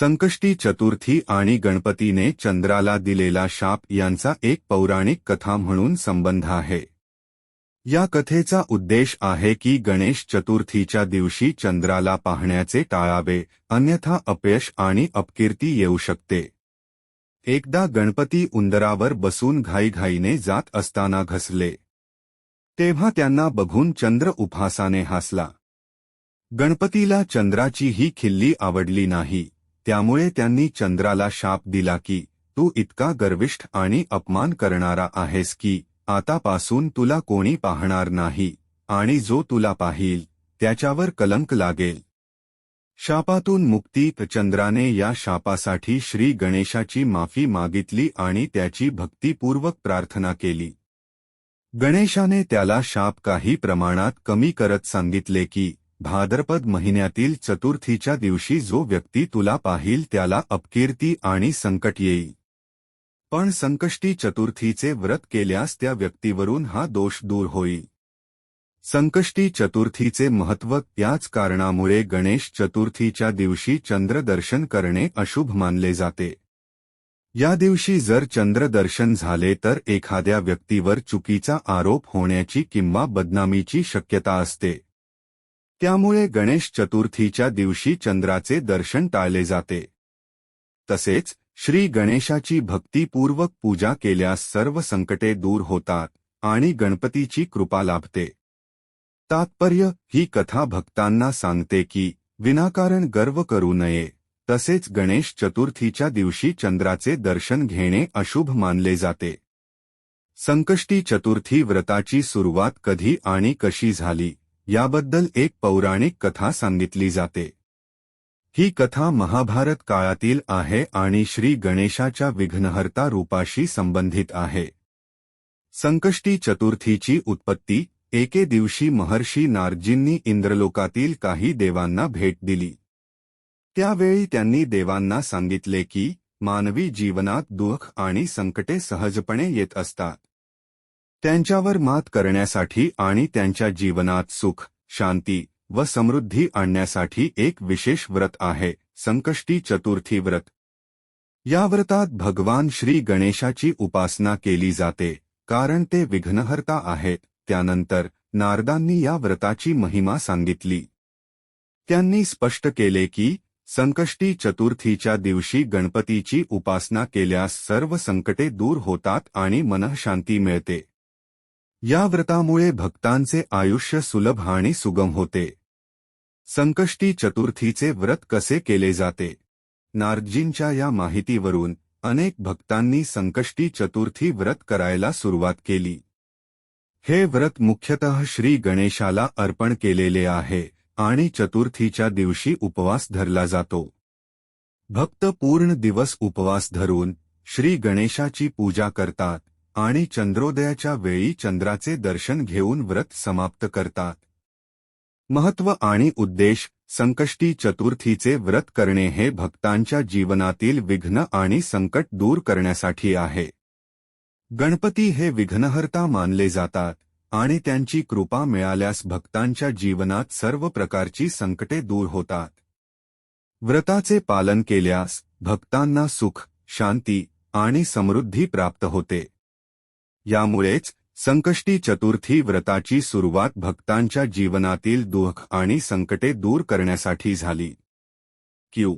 संकष्टी चतुर्थी आणि गणपतीने चंद्राला दिलेला शाप यांचा एक पौराणिक कथा म्हणून संबंध आहे. या कथेचा उद्देश आहे की गणेश चतुर्थीच्या दिवशी चंद्राला पाहण्याचे टाळावे अन्यथा अपयश आणि अपकीर्ती येऊ शकते. एकदा गणपती उंदरावर बसून घाईघाईने जात असताना घसले. तेव्हा त्यांना बघून चंद्र उपहासाने हसला. गणपतीला चंद्राची ही खिल्ली आवडली नाही. त्यामुळे त्यांनी चंद्राला शाप दिला की तू इतका गर्विष्ठ आणि अपमान करणारा आहेस की आतापासून तुला कोणी पाहणार नाही आणि जो तुला पाहील त्याच्यावर कलंक लागेल. शापातून मुक्तीत चंद्राने या शापासाठी श्री गणेशाची माफी मागितली आणि त्याची भक्तिपूर्वक प्रार्थना केली. गणेशाने त्याला शाप काही प्रमाणात कमी करत सांगितले की भाद्रपद महिन्यातील चतुर्थीच्या दिवशी जो व्यक्ती तुला पाहील त्याला अपकीर्ती आणि संकट येई पण संकष्टी चतुर्थीचे व्रत केल्यास त्या व्यक्तीवरून हा दोष दूर होई संकष्टी चतुर्थीचे महत्त्व त्याच कारणामुळे गणेश चतुर्थीच्या दिवशी चंद्रदर्शन करणे अशुभ मानले जाते. या दिवशी जर चंद्रदर्शन झाले तर एखाद्या व्यक्तीवर चुकीचा आरोप होण्याची किंवा बदनामीची शक्यता असते. त्यामुळे गणेश चतुर्थीच्या दिवशी चंद्राचे दर्शन टाळले जाते. तसेच श्री गणेशाची भक्तीपूर्वक पूजा केल्यास सर्व संकटे दूर होतात आणि गणपतीची कृपा लाभते. तात्पर्य, ही कथा भक्तांना सांगते की, विनाकारण गर्व करू नये. तसेच गणेश चतुर्थीच्या दिवशी चंद्राचे दर्शन घेणे अशुभ मानले जाते. संकष्टी चतुर्थी व्रताची सुरुवात कधी आणि कशी झाली? याबद्दल एक पौराणिक कथा सांगितली जाते. ही कथा महाभारत काळातील आहे आणि श्री गणेशाच्या विघ्नहर्ता रूपाशी संबंधित आहे. संकष्टी चतुर्थीची उत्पत्ती एके दिवशी महर्षी नारजींनी इंद्रलोकातील काही देवांना भेट दिली. त्यावेळी त्यांनी देवांना सांगितले की मानवी जीवनात दुःख आणि संकटे सहजपणे येत असतात. त्यांच्यावर मात करण्यासाठी आणि त्यांच्या जीवनात सुख शांती व समृद्धी आणण्यासाठी एक विशेष व्रत आहे संकष्टी चतुर्थी व्रत. या व्रतात भगवान श्री गणेशाची उपासना केली जाते कारण ते विघ्नहर्ता आहेत त्यानंतर नारदांनी या व्रताची महिमा सांगितली. त्यांनी स्पष्ट केले की संकष्टी चतुर्थीच्या दिवशी गणपतीची उपासना केल्यास सर्व संकटे दूर होतात आणि मनःशांती मिळते. या व्रतामुळे भक्तांचे आयुष्य सुलभ आणि सुगम होते. संकष्टी चतुर्थीचे व्रत कसे केले जाते? नारजींच्या या माहितीवरून अनेक भक्तांनी संकष्टी चतुर्थी व्रत करायला सुरुवात केली. हे व्रत मुख्यतः श्री गणेशाला अर्पण केलेले आहे आणि चतुर्थीच्या दिवशी उपवास धरला जातो. भक्त पूर्ण दिवस उपवास धरून श्री गणेशाची पूजा करतात. आणि चंद्रोदयाच्या वेळी चंद्राचे दर्शन घेऊन व्रत समाप्त करतात. महत्त्व आणि उद्देश संकष्टी चतुर्थीचे व्रत करणे हे भक्तांच्या जीवनातील विघ्न आणि संकट दूर करण्यासाठी आहे. गणपती हे विघ्नहर्ता मानले जातात आणि त्यांची कृपा मिळाल्यास भक्तांच्या जीवनात सर्व प्रकारची संकटे दूर होतात. व्रताचे पालन केल्यास भक्तांना सुख शांती आणि समृद्धी प्राप्त होते. यामुळेच संकष्टी चतुर्थी व्रताची सुरुवात भक्तांच्या जीवनातील दुःख आणि संकटे दूर करण्यासाठी झाली. क्यू.